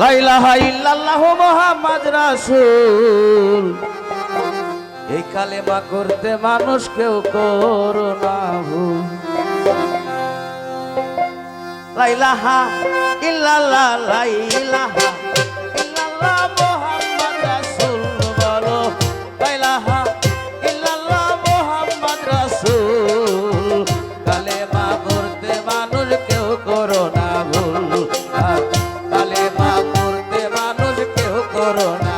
লাইলাহা ইল্লাল্লাহু মুহাম্মাদ রাসূল। এই কালেমা করতে মানুষ কেউ করো না লাইলাহা ইল্লাল্লাহ করো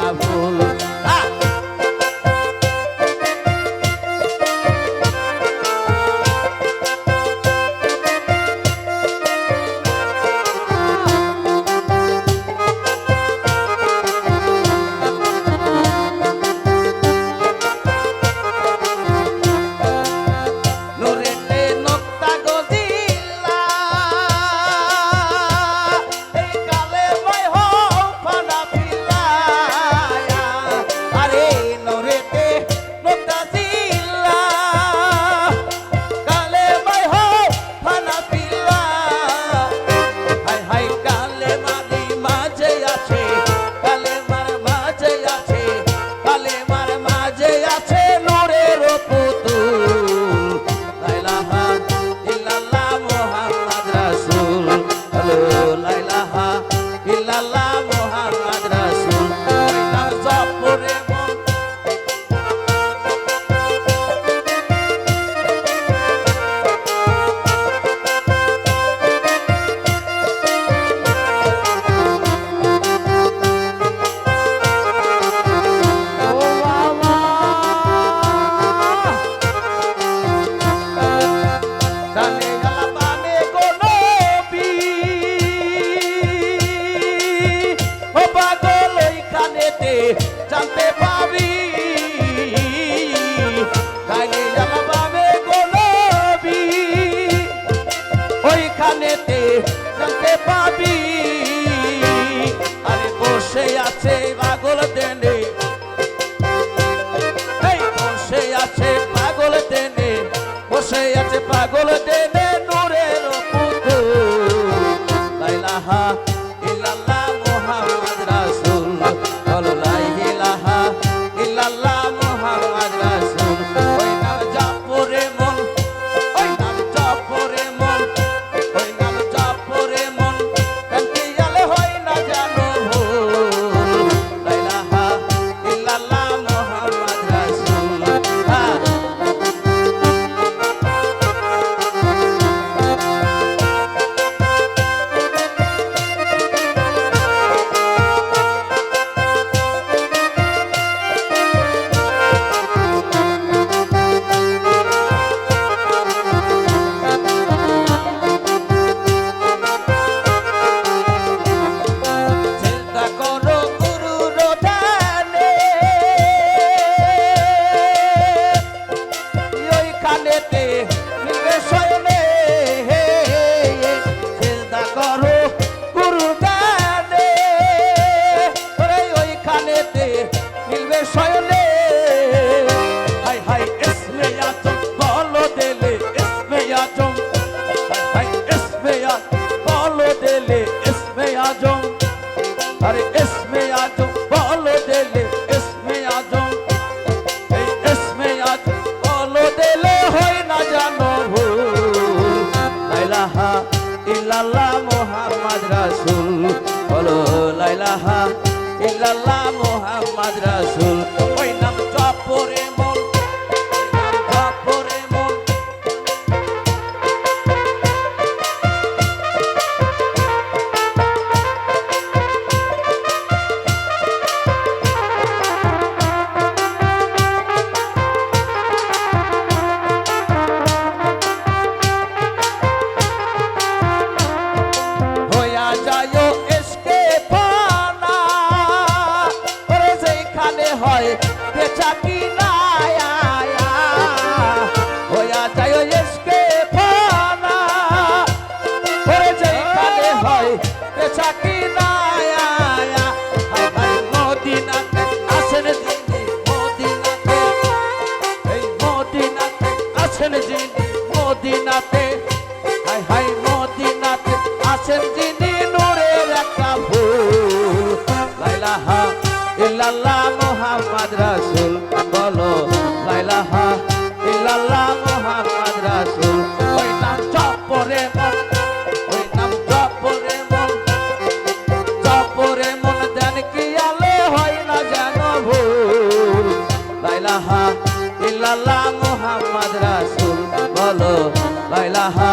পেতে নিবে শয়নে চিন্তা করো গুরু গানে ওরে ওইখানেতে মিলবে শয়নে হাই হাই ইসমে আজম, বলো দেলে ইসমে আজম। হাই হাই ইসমে আজম, বলো দেলে ইসমে আজম। আরে ইল্লাল্লাহ মোহাম্মদ রাসূল। বলো লা ইলাহা ইল্লাল্লাহ মোহাম্মদ রাসূল। Happy. মুহাম্মদ রাসূল বলো লাইলাহা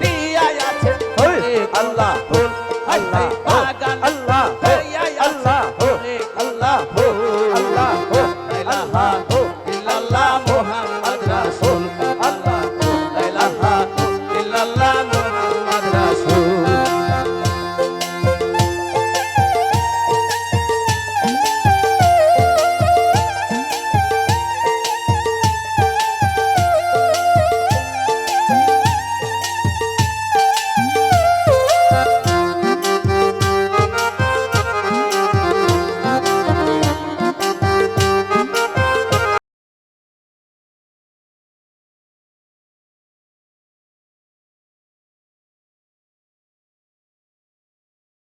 আল্লাহ